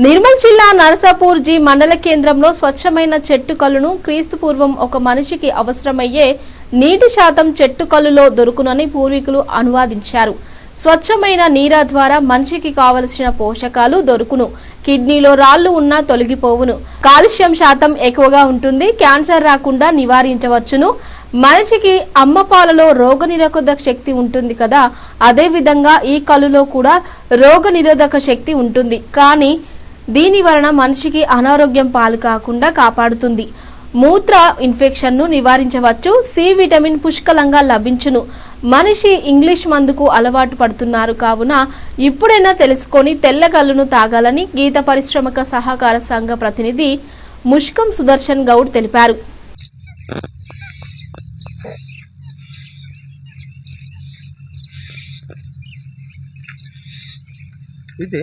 నిర్మల్ జిల్లా నరసాపూర్ జీ మండల కేంద్రంలో స్వచ్ఛమైన చెట్టు కలును క్రీస్తు పూర్వం ఒక మనిషికి అవసరమయ్యే నీటి శాతం చెట్టు కల్లులో దొరుకునని పూర్వీకులు అనువాదించారు. స్వచ్ఛమైన నీర ద్వారా మనిషికి కావలసిన పోషకాలు దొరుకును. కిడ్నీలో రాళ్ళు ఉన్నా తొలగిపోవును. కాల్షియం శాతం ఎక్కువగా ఉంటుంది క్యాన్సర్ రాకుండా నివారించవచ్చును. మనిషికి అమ్మ పాలలో రోగనిరోధక శక్తి ఉంటుంది కదా అదేవిధంగా ఈ కళ్ళులో కూడా రోగనిరోధక శక్తి ఉంటుంది. కానీ దీని వలన మనిషికి అనారోగ్యం పాలు కాకుండా కాపాడుతుంది. మూత్ర ఇన్ఫెక్షన్ను నివారించవచ్చు సి విటమిన్ పుష్కలంగా లభించును. మనిషి ఇంగ్లీష్ మందుకు అలవాటు పడుతున్నారు కావున ఇప్పుడైనా తెలుసుకొని తెల్ల కళ్ళును తాగాలని గీత పరిశ్రమక సహకార సంఘ ప్రతినిధి ముష్కం సుదర్శన్ గౌడ్ తెలిపారు. ఇది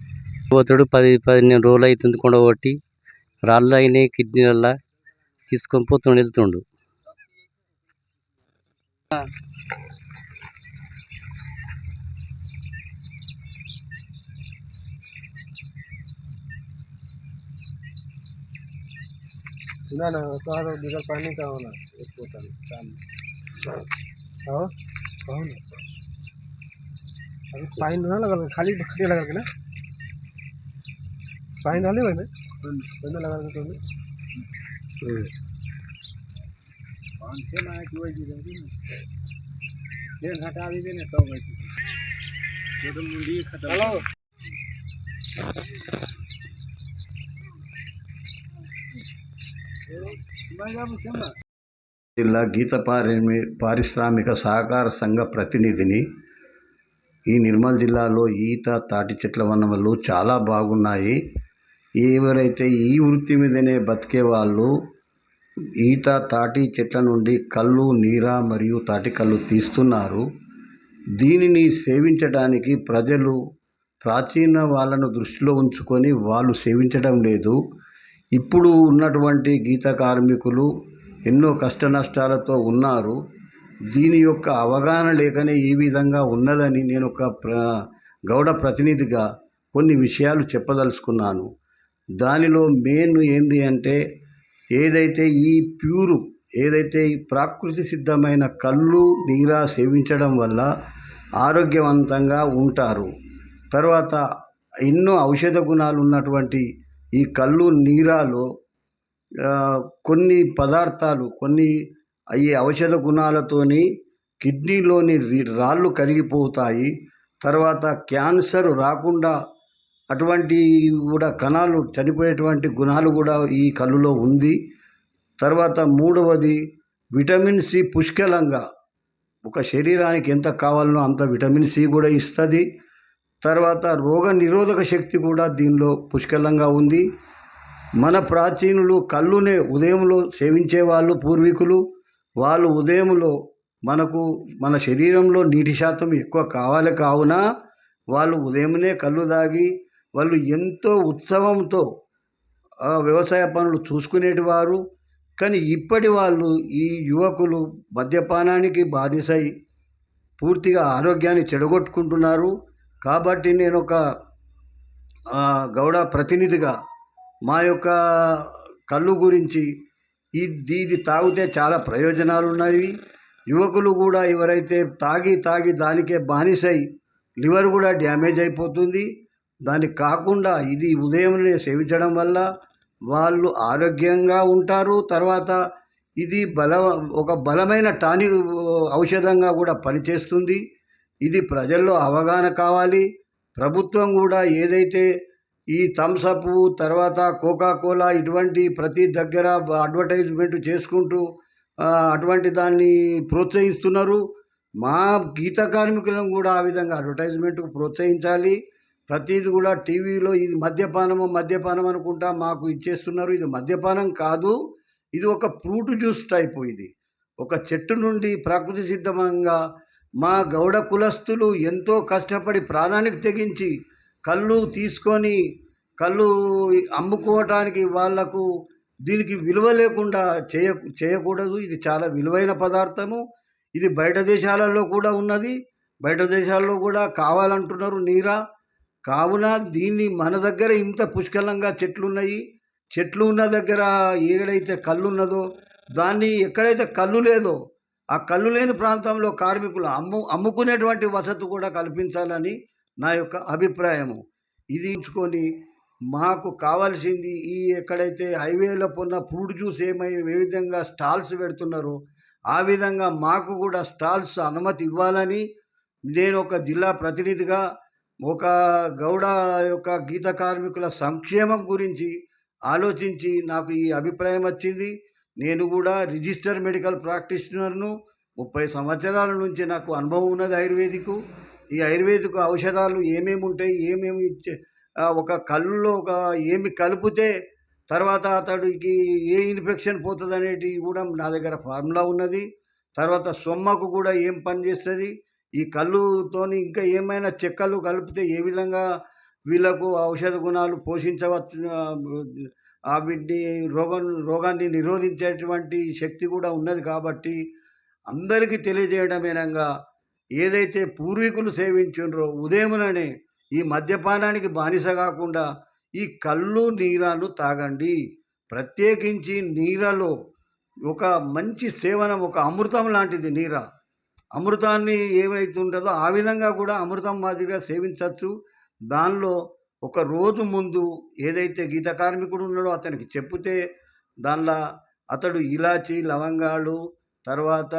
పోతాడు పది పదిహేను రోజులు అవుతుంది కొండగొట్టి రాళ్ళు అయినాయి కిడ్నీలల్లా తీసుకొని పోతుండు వెళ్తుండు ना ना कहा तो बगैर पानी का होना एक बोतल शाम में हाँ कहो ना अभी पानी ना लगा खाली बकरी लगा के ना पानी डाले हुए ना पानी लगा के तो हेलो జిల్లా గీత పారి పారిశ్రామిక సహకార సంఘ ప్రతినిధిని ఈ నిర్మల్ జిల్లాలో ఈత తాటి చెట్ల వనములు చాలా బాగున్నాయి ఎవరైతే ఈ వృత్తి మీదనే బతికే వాళ్ళు ఈత తాటి చెట్ల నుండి కళ్ళు నీర మరియు తాటి కళ్ళు తీస్తున్నారు. దీనిని సేవించడానికి ప్రజలు ప్రాచీన వాళ్ళను దృష్టిలో ఉంచుకొని వాళ్ళు సేవించడం లేదు. ఇప్పుడు ఉన్నటువంటి గీత కార్మికులు ఎన్నో కష్ట నష్టాలతో ఉన్నారు. దీని యొక్క అవగాహన లేకనే ఈ విధంగా ఉన్నదని నేను ఒక ప్ర గౌడ ప్రతినిధిగా కొన్ని విషయాలు చెప్పదలుచుకున్నాను. దానిలో మెయిన్ ఏంది అంటే ఏదైతే ఈ ప్యూరు ఏదైతే ఈ ప్రాకృతి సిద్ధమైన కళ్ళు నీరా సేవించడం వల్ల ఆరోగ్యవంతంగా ఉంటారు. తర్వాత ఎన్నో ఔషధ గుణాలు ఉన్నటువంటి ఈ కళ్ళు నీరాలో కొన్ని పదార్థాలు కొన్ని ఈ ఔషధ గుణాలతోని కిడ్నీలోని రాళ్ళు కరిగిపోతాయి. తర్వాత క్యాన్సర్ రాకుండా అటువంటి కూడా కణాలు చనిపోయేటువంటి గుణాలు కూడా ఈ కళ్ళులో ఉంది. తర్వాత మూడవది విటమిన్ సి పుష్కలంగా. ఒక శరీరానికి ఎంత కావాలనో అంత విటమిన్ సి కూడా ఇస్తుంది. తర్వాత రోగ నిరోధక శక్తి కూడా దీనిలో పుష్కలంగా ఉంది. మన ప్రాచీనులు కళ్ళునే ఉదయంలో సేవించే వాళ్ళు పూర్వీకులు. వాళ్ళు ఉదయంలో మనకు మన శరీరంలో నీటి శాతం ఎక్కువ కావాలి కావున వాళ్ళు ఉదయమునే కళ్ళు తాగి వాళ్ళు ఎంతో ఉత్సవంతో వ్యవసాయ పనులు చూసుకునేటి వారు కానీ ఇప్పటి వాళ్ళు ఈ యువకులు మద్యపానానికి బానిసై పూర్తిగా ఆరోగ్యాన్ని చెడగొట్టుకుంటున్నారు. కాబట్టి నేను ఒక గౌడ ప్రతినిధిగా మా యొక్క కళ్ళు గురించి ఇది ఇది తాగితే చాలా ప్రయోజనాలు ఉన్నాయి యువకులు కూడా ఎవరైతే తాగి తాగి దానికే బానిసై లివర్ కూడా డ్యామేజ్ అయిపోతుంది. దాన్ని కాకుండా ఇది ఉదయంనే సేవించడం వల్ల వాళ్ళు ఆరోగ్యంగా ఉంటారు. తర్వాత ఇది బల ఒక బలమైన టానిక్ ఔషధంగా కూడా పనిచేస్తుంది. ఇది ప్రజల్లో అవగాహన కావాలి. ప్రభుత్వం కూడా ఏదైతే ఈ థమ్సప్ తర్వాత కోకా కోలా ఇటువంటి ప్రతి దగ్గర అడ్వర్టైజ్మెంట్ చేసుకుంటూ అటువంటి దాన్ని ప్రోత్సహిస్తున్నారు. మా గీత కార్మికులను కూడా ఆ విధంగా అడ్వర్టైజ్మెంట్కు ప్రోత్సహించాలి. ప్రతిది కూడా టీవీలో ఇది మద్యపానము మద్యపానం అనుకుంటా మాకు ఇచ్చేస్తున్నారు. ఇది మద్యపానం కాదు ఇది ఒక ఫ్రూట్ జ్యూస్ టైపు ఇది. ఒక చెట్టు నుండి ప్రకృతి సిద్ధంగా మా గౌడ కులస్తులు ఎంతో కష్టపడి ప్రాణానికి తెగించి కళ్ళు తీసుకొని కళ్ళు అమ్ముకోవటానికి వాళ్ళకు దీనికి విలువ లేకుండా చేయ చేయకూడదు. ఇది చాలా విలువైన పదార్థము. ఇది బయట దేశాలలో కూడా ఉన్నది. బయట దేశాల్లో కూడా కావాలంటున్నారు నీరా. కావున దీన్ని మన దగ్గర ఇంత పుష్కలంగా చెట్లు ఉన్నాయి చెట్లు ఉన్న దగ్గర ఏడైతే కళ్ళు ఉన్నదో దాన్ని ఎక్కడైతే కళ్ళు లేదో ఆ కళ్ళు లేని ప్రాంతంలో కార్మికులు అమ్ము అమ్ముకునేటువంటి వసతి కూడా కల్పించాలని నా యొక్క అభిప్రాయము. ఇది ఉంచుకొని మాకు కావాల్సింది ఈ ఎక్కడైతే హైవేలో పొన్న ఫ్రూట్ జ్యూస్ ఏమై ఏ విధంగా స్టాల్స్ పెడుతున్నారో ఆ విధంగా మాకు కూడా స్టాల్స్ అనుమతి ఇవ్వాలని నేను ఒక జిల్లా ప్రతినిధిగా ఒక గౌడ యొక్క గీత కార్మికుల సంక్షేమం గురించి ఆలోచించి నాకు ఈ అభిప్రాయం వచ్చింది. నేను కూడా రిజిస్టర్ మెడికల్ ప్రాక్టీషనర్ను ముప్పై సంవత్సరాల నుంచి నాకు అనుభవం ఉన్నది ఆయుర్వేదిక్. ఈ ఆయుర్వేదిక్ ఔషధాలు ఏమేమి ఉంటాయి ఏమేమి ఇచ్చే ఒక కళ్ళులో ఒక ఏమి కలిపితే తర్వాత అతడికి ఏ ఇన్ఫెక్షన్ పోతుంది అనేటివి కూడా నా దగ్గర ఫార్ములా ఉన్నది. తర్వాత సొమ్మకు కూడా ఏం పని చేస్తుంది ఈ కళ్ళుతోని ఇంకా ఏమైనా చెక్కలు కలిపితే ఏ విధంగా వీళ్ళకు ఔషధ గుణాలు పోషించవచ్చు? ఆ, వీటిని రోగం రోగాన్ని నిరోధించేటువంటి శక్తి కూడా ఉన్నది కాబట్టి అందరికీ తెలియజేయడమేనంగా ఏదైతే పూర్వీకులు సేవించుండ్రో ఉదయముననే ఈ మద్యపానానికి బానిస కాకుండా ఈ కళ్ళు నీరాను తాగండి. ప్రత్యేకించి నీరలో ఒక మంచి సేవనం ఒక అమృతం లాంటిది నీర. అమృతాన్ని ఏమైతే ఉంటుందో ఆ విధంగా కూడా అమృతం మాదిరిగా సేవించవచ్చు దానిలో ఒక రోజు ముందు ఏదైతే గీత కార్మికుడు ఉన్నాడో అతనికి చెప్తే దానిలో అతడు ఇలాచి లవంగాలు తర్వాత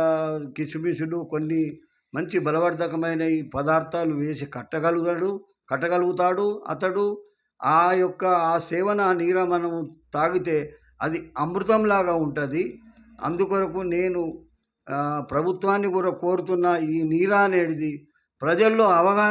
కిసుమిసులు కొన్ని మంచి బలవర్ధకమైన ఈ పదార్థాలు వేసి కట్టగలుగుతాడు కట్టగలుగుతాడు అతడు. ఆ యొక్క ఆ సేవన ఆ నీర మనం తాగితే అది అమృతంలాగా ఉంటుంది. అందుకొరకు నేను ప్రభుత్వాన్ని కూడా కోరుతున్న ఈ నీరా అనేది ప్రజల్లో అవగాహన